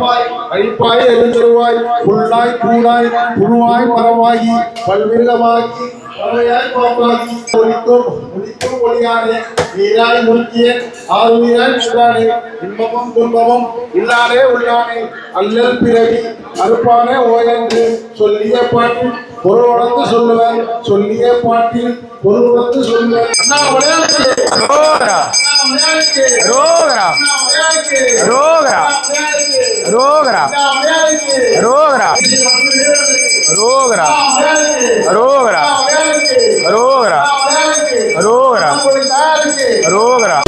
அழிப்பாய் எழுந்தருவாய் புல்லாய் கூடாய் புழுவாய் மரமாகி பல்விருகமாகி பறவையாய் பாப்பாகி ஒளிக்கும் ஒளிக்கும் ஒளியானே நீராய் முழுக்கிய ஆறுயிராய் சுடானே இன்பமும் துன்பமும் இல்லானே உள்ளானே அல்லல் பிறவி அறுப்பானே ஓயன்று சொல்லிய பாட்டில் பொருள் உணர்ந்து சொல்லுவேன் சொல்லிய பாட்டில் பொருள் உணர்ந்து சொல்லுவேன். அண்ணா விளையாட்டு ரோகரா. அண்ணா விளையாட்டு ரோகரா. அண்ணா விளையாட்டு ரோகரா. விளையாட்டு ரோகரா. ரோகரா. ரோகரா. ரோகரா. ரோகரா. ரோகரா. ரோகரா.